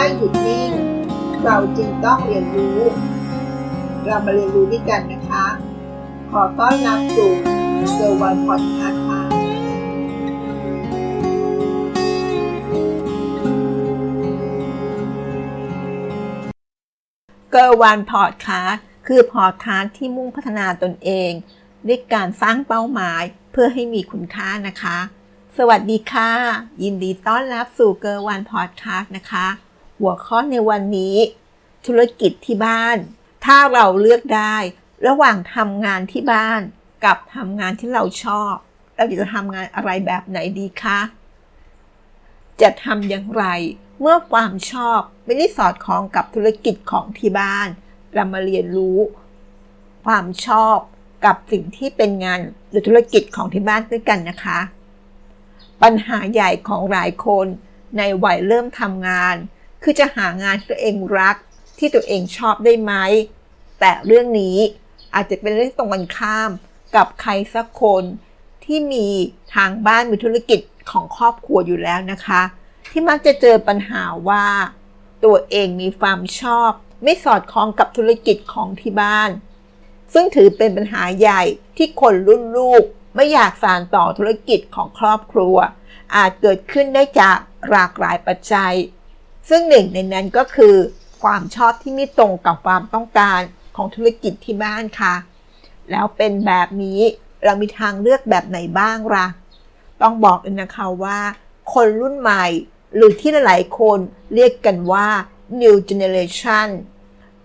ไม่หยุดนิ่ง เราจึงต้องเรียนรู้ เรามาเรียนรู้ด้วยกันนะคะ ขอต้อนรับสู่เซอร์วันพอดคาส์ค่ะเกอร์วันพอดคาส์คือพอดคาส์ที่มุ่งพัฒนาตนเองด้วยการสร้างเป้าหมายเพื่อให้มีคุณค่านะคะ สวัสดีค่ะ ยินดีต้อนรับสู่เกอร์วันพอดคาส์นะคะ หัวข้อในวันนี้ ธุรกิจที่บ้าน ถ้าเราเลือกได้ ระหว่างทำงานที่บ้าน กับทำงานที่เราชอบ เราจะทำงานอะไรแบบไหนดีคะ จะทำอย่างไร เมื่อความชอบไม่ได้สอดคล้องกับธุรกิจของที่บ้าน เรามาเรียนรู้ ความชอบกับสิ่งที่เป็นงานหรือธุรกิจของที่บ้านด้วยกันนะคะ ปัญหาใหญ่ของหลายคนในวัยเริ่มทำงาน คือจะหางานที่ตัวเองรักที่ตัวเองชอบได้ไหม แต่เรื่องนี้อาจจะเป็นเรื่องตรงกันข้ามกับใครสักคนที่มีทางบ้านมีธุรกิจของครอบครัวอยู่แล้วนะคะ ที่มักจะเจอปัญหาว่า ตัวเองมีความชอบ ไม่สอดคล้องกับธุรกิจของที่บ้าน ซึ่งถือเป็นปัญหาใหญ่ที่คนรุ่นลูกไม่อยากสานต่อธุรกิจของครอบครัว อาจเกิดขึ้นได้จากหลากหลายปัจจัย ซึ่งหนึ่งในนั้นก็คือ ความชอบที่ไม่ตรงกับความต้องการของธุรกิจที่บ้านค่ะ แล้วเป็นแบบนี้เรามีทางเลือกแบบไหนบ้างล่ะ ต้องบอกเลยนะคะว่า คนรุ่นใหม่ หรือที่หลายๆคนเรียกกันว่า new generation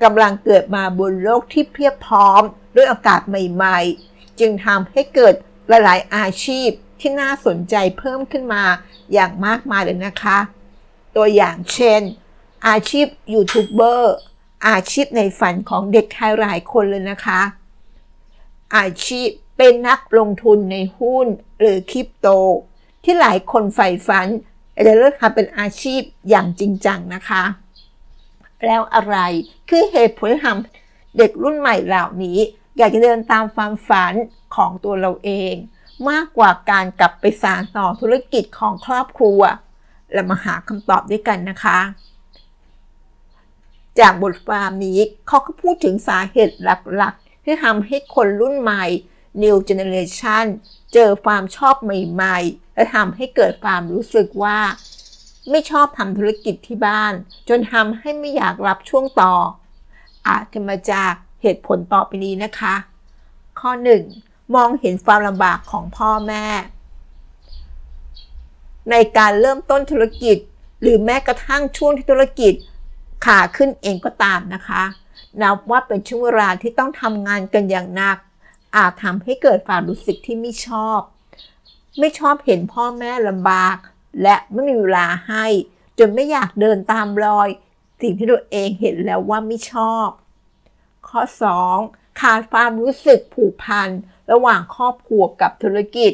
กำลังเกิดมาบนโลกที่เพียบพร้อมด้วยโอกาสใหม่ ๆ จึงทำให้เกิดหลายๆอาชีพที่น่าสนใจเพิ่มขึ้นมาอย่างมากมายเลยนะคะ ตัวอย่างเช่น อาชีพยูทูบเบอร์อาชีพในฝันของเด็กไทยหลายคนเลยนะคะ อาชีพเป็นนักลงทุนในหุ้นหรือคริปโต ที่หลายคนใฝ่ฝันจะเลือกทำเป็นอาชีพอย่างจริงจังนะคะ แล้วอะไรคือเหตุผลที่ทำเด็กรุ่นใหม่เหล่านี้ อยากจะเดินตามความฝันของตัวเราเอง มากกว่าการกลับไปสานต่อธุรกิจของครอบครัว เรามาหาคำตอบด้วยกันนะคะ จากบทความนี้เขาก็พูดถึงสาเหตุหลักๆ ที่ทำให้คนรุ่นใหม่ New Generation เจอความชอบใหม่ ๆ และทำให้เกิดความรู้สึกว่า ไม่ชอบทำธุรกิจที่บ้าน จนทำให้ไม่อยากรับช่วงต่อ อาจจะมาจากเหตุผลต่อไปนี้นะคะ ข้อ 1. มองเห็นความลำบากของพ่อแม่ ในการเริ่มต้นธุรกิจ หรือแม้กระทั่งช่วงที่ธุรกิจขาขึ้นเองก็ตามนะคะ นับว่าเป็นช่วงเวลาที่ต้องทำงานกันอย่างหนัก อาจทำให้เกิดความรู้สึกที่ไม่ชอบ ไม่ชอบเห็นพ่อแม่ลำบาก และไม่มีเวลาให้ จนไม่อยากเดินตามรอย สิ่งที่ตัวเองเห็นแล้วว่าไม่ชอบ ข้อ 2. ขาดความรู้สึกผูกพันระหว่างครอบครัวกับธุรกิจ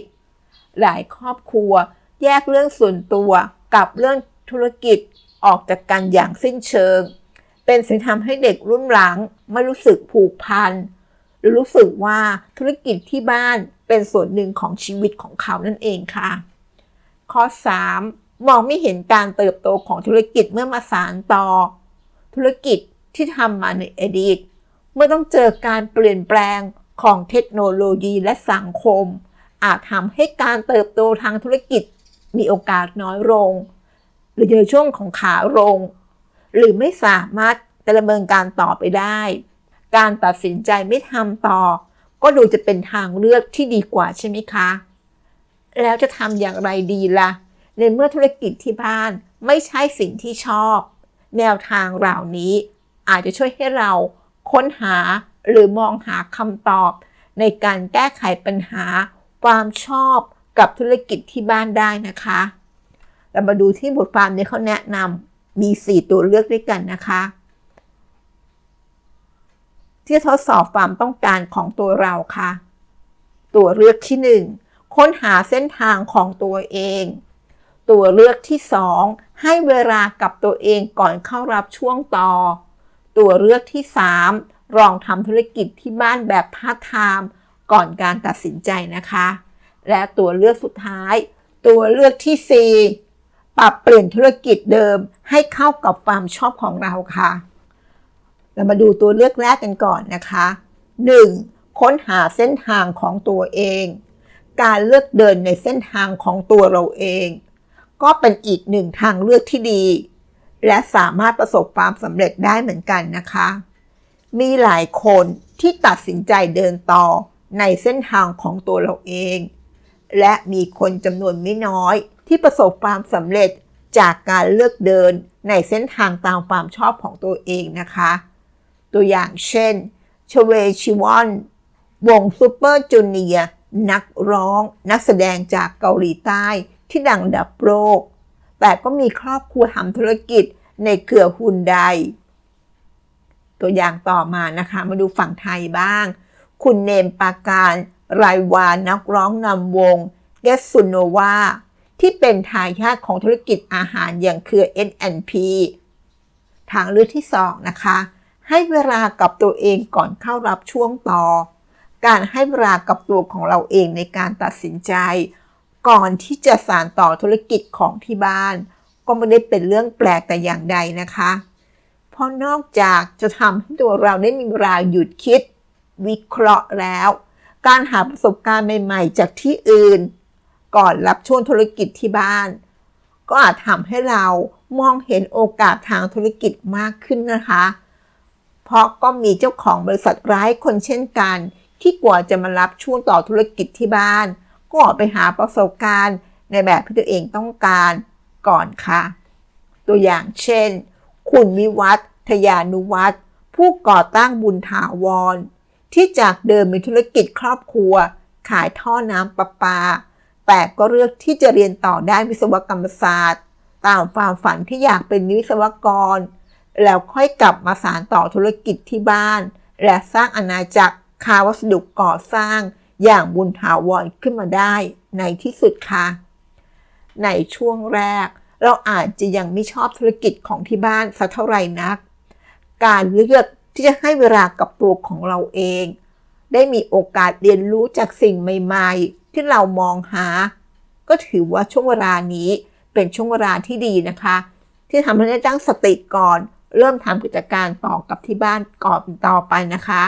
หลายครอบครัว แยกเรื่องส่วนตัวกับเรื่องธุรกิจออกจากกันอย่างสิ้นเชิง เป็นสิ่งทำให้เด็กรุ่นหลังไม่รู้สึกผูกพันหรือรู้สึกว่าธุรกิจที่บ้านเป็นส่วนหนึ่งของชีวิตของเขานั่นเองค่ะ ข้อ 3. มองไม่เห็นการเติบโตของธุรกิจเมื่อมาสานต่อ ธุรกิจที่ทำมาในอดีต เมื่อต้องเจอการเปลี่ยนแปลงของเทคโนโลยีและสังคม อาจทำให้การเติบโตทางธุรกิจ มีโอกาสน้อยลง หรือในช่วงของขาลง หรือไม่สามารถดำเนินการต่อไปได้ การตัดสินใจไม่ทำต่อ ก็ดูจะเป็นทางเลือกที่ดีกว่าใช่ไหมคะ แล้วจะทำอย่างไรดีละ่ะ ในเมื่อธุรกิจที่บ้านไม่ใช่สิ่งที่ชอบ แนวทางเหล่านี้อาจจะช่วยให้เราค้นหาหรือมองหาคำตอบ ในการแก้ไขปัญหา ความชอบ กับธุรกิจที่บ้านได้นะคะ เรามาดูที่บทความนี้เขาแนะนำมี 4 ตัวเลือกด้วยกันนะคะ ที่ทดสอบความต้องการของตัวเราค่ะ ตัวเลือกที่ 1 ค้นหาเส้นทางของตัวเอง ตัวเลือกที่ 2 ให้เวลากับตัวเองก่อนเข้ารับช่วงต่อ ตัวเลือกที่ 3ลองทำธุรกิจที่บ้านแบบพาร์ทไทม์ก่อนการตัดสินใจนะคะ และตัวเลือกสุดท้าย ตัวเลือกที่ 4 ปรับเปลี่ยนธุรกิจเดิมให้เข้ากับความชอบของเราค่ะ เรามาดูตัวเลือกแรกกันก่อนนะคะ 1. ค้นหาเส้นทางของตัวเอง การเลือกเดินในเส้นทางของตัวเราเอง ก็เป็นอีกหนึ่งทางเลือกที่ดี และสามารถประสบความสำเร็จได้เหมือนกันนะคะ มีหลายคนที่ตัดสินใจเดินต่อในเส้นทางของตัวเราเอง และมีคนจำนวนไม่น้อย ที่ประสบความสำเร็จจากการเลือกเดินในเส้นทางตามความชอบของตัวเองนะคะ ตัวอย่างเช่นชเวชิวอน วงซูเปอร์จูเนียนักร้องนักแสดงจากเกาหลีใต้ที่ดังดับโลก แต่ก็มีครอบครัวทำธุรกิจในเครือฮุนได ตัวอย่างต่อมานะคะ มาดูฝั่งไทยบ้าง คุณเนมปาการ รายวานักร้องนำวงเกสซุโนวาที่เป็นทายาทของธุรกิจอาหารอย่างเครือ N&P ทางเลือกที่ 2 นะคะ ให้เวลากับตัวเองก่อนเข้ารับช่วงต่อ การให้เวลากับตัวของเราเองในการตัดสินใจ ก่อนที่จะสานต่อธุรกิจของที่บ้าน ก็ไม่ได้เป็นเรื่องแปลกแต่อย่างใดนะคะ เพราะนอกจากจะทำให้ตัวเราได้มีเวลาหยุดคิด วิเคราะห์แล้ว การหาประสบการณ์ใหม่ๆ จากที่อื่น ก่อนรับช่วงธุรกิจที่บ้าน ก็อาจทำให้เรามองเห็นโอกาสทางธุรกิจมากขึ้นนะคะ เพราะก็มีเจ้าของบริษัทร้ายคนเช่นกัน ที่กว่าจะมารับช่วงต่อธุรกิจที่บ้าน ก็ออกไปหาประสบการณ์ ในแบบที่ตัวเองต้องการก่อนค่ะ ตัวอย่างเช่น คุณวิวัฒน์ทยานุวัฒน์ผู้ก่อตั้งบุญถาวร ที่จากเดิมมีธุรกิจครอบครัว ขายท่อน้ำประปา แต่ก็เลือกที่จะเรียนต่อด้านวิศวกรรมศาสตร์ ตามความฝันที่อยากเป็นวิศวกร แล้วค่อยกลับมาสานต่อธุรกิจที่บ้าน และสร้างอาณาจักรคาวัสดุก่อสร้างอย่างบุญถาวรขึ้นมาได้ในที่สุดค่ะ ในช่วงแรก เราอาจจะยังไม่ชอบธุรกิจของที่บ้านสักเท่าไหร่นัก การเลือก ที่จะให้เวลากับตัวของเราเอง ได้มีโอกาสเรียนรู้จากสิ่งใหม่ๆ ที่เรามองหา ก็ถือว่าช่วงเวลานี้เป็นช่วงเวลาที่ดีนะคะ ที่ทำให้ได้ตั้งสติก่อน เริ่มทำกิจการต่อกับที่บ้านก่อนต่อไปนะคะ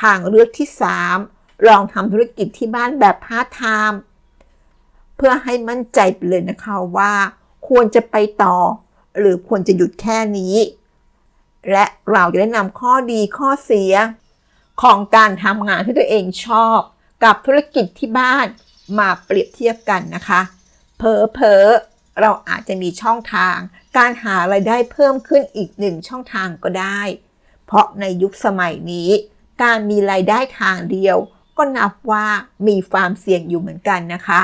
ทางเลือกที่ 3 ลองทำธุรกิจที่บ้านแบบพาร์ทไทม์เพื่อให้มั่นใจไปเลยนะคะว่า ควรจะไปต่อ หรือควรจะหยุดแค่นี้ และเราจะได้นำข้อดีข้อเสีย ของการทำงานที่ตัวเองชอบ กับธุรกิจที่บ้านมาเปรียบเทียบกันนะคะเพอเพอเราอาจจะมีช่องทาง การหาไรายได้เพิ่มขึ้นอีกหนึ่งช่องทางก็ได้ เพราะในยุคสมัยนี้ การมีรายได้ทางเดียว ก็นับว่ามีความเสี่ยงอยู่เหมือนกันนะคะ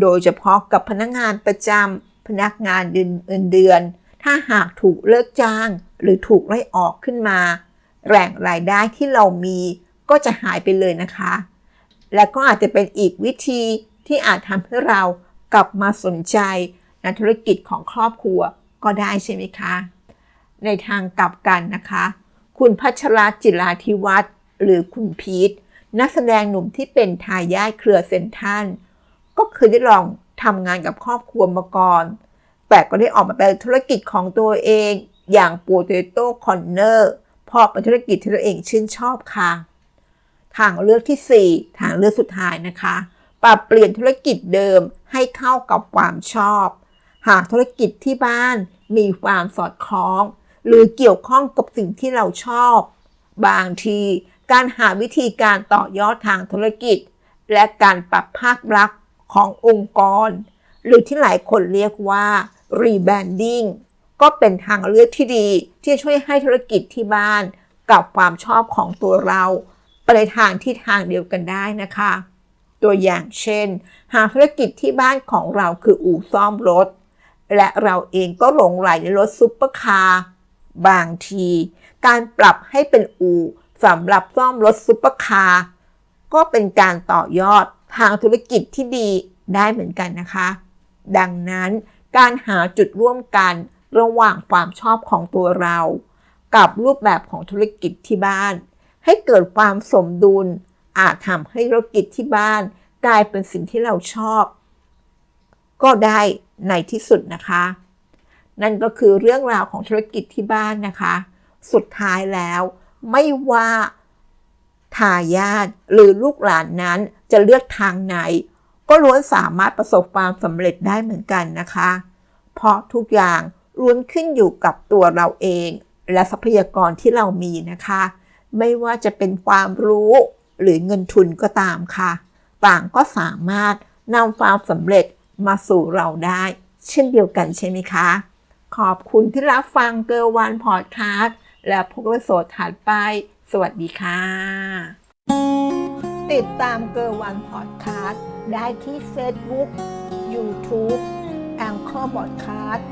โดยเฉพาะกับพนักงานประจำพนักงานเดือนเงินเดือน ถ้าหากถูกเลิกจ้าง หรือถูกไล่ออกขึ้นมา แหล่งรายได้ที่เรามีก็จะหายไปเลยนะคะ และก็อาจจะเป็นอีกวิธีที่อาจทำให้เรากลับมาสนใจในธุรกิจของครอบครัวก็ได้ใช่ไหมคะ ในทางกลับกันนะคะ คุณพัชราจิราธิวัฒน์หรือคุณพีทนักแสดงหนุ่มที่เป็นทายาทเครือเซนทันก็เคยได้ลองทำงานกับครอบครัวมาก่อน แต่ก็ได้ออกมาเป็นธุรกิจของตัวเอง อย่าง Potato Corner เพราะเป็นธุรกิจที่ตัวเองชื่นชอบค่ะ ทางเลือกที่ 4 ทางเลือกสุดท้ายนะคะ ปรับเปลี่ยนธุรกิจเดิมให้เข้ากับความชอบ หากธุรกิจที่บ้านมีความสอดคล้อง หรือเกี่ยวข้องกับสิ่งที่เราชอบ บางทีการหาวิธีการต่อยอดทางธุรกิจ และการปรับภาคลักษณ์ขององค์กร หรือที่หลายคนเรียกว่า rebranding ก็เป็นทางเลือกที่ดีที่ช่วยให้ธุรกิจที่บ้าน กับความชอบของตัวเราไปในทางที่ทางเดียวกันได้นะคะ ตัวอย่างเช่น หากธุรกิจที่บ้านของเราคืออู่ซ่อมรถ และเราเองก็หลงไหลในรถซุปเปอร์คาร์บางที การปรับให้เป็นอู่สำหรับซ่อมรถซุปเปอร์คาร์ก็เป็นการต่อยอดทางธุรกิจที่ดีได้เหมือนกันนะคะ ดังนั้นการหาจุดร่วมกัน ระหว่างความชอบของตัวเรา กับรูปแบบของธุรกิจที่บ้าน ให้เกิดความสมดุล อาจทำให้ธุรกิจที่บ้าน กลายเป็นสิ่งที่เราชอบ ก็ได้ในที่สุดนะคะ นั่นก็คือเรื่องราวของธุรกิจที่บ้านนะคะ สุดท้ายแล้วไม่ว่าทายาทหรือลูกหลานนั้นจะเลือกทางไหน ก็ล้วนสามารถประสบความสำเร็จได้เหมือนกันนะคะ เพราะทุกอย่าง ล้วนขึ้นอยู่กับตัวเราเอง และทรัพยากรที่เรามีนะคะ ไม่ว่าจะเป็นความรู้หรือเงินทุนก็ตามค่ะ ต่างก็สามารถนำความสำเร็จมาสู่เราได้ เช่นเดียวกันใช่ไหมคะ ขอบคุณที่รับฟังเกอร์วันพอดคาสต์และพบกันโสดถัดไป สวัสดีค่ะ ติดตามเกอร์วันพอดคาสต์ได้ที่ Facebook YouTube แองเกอร์บอดคาสต์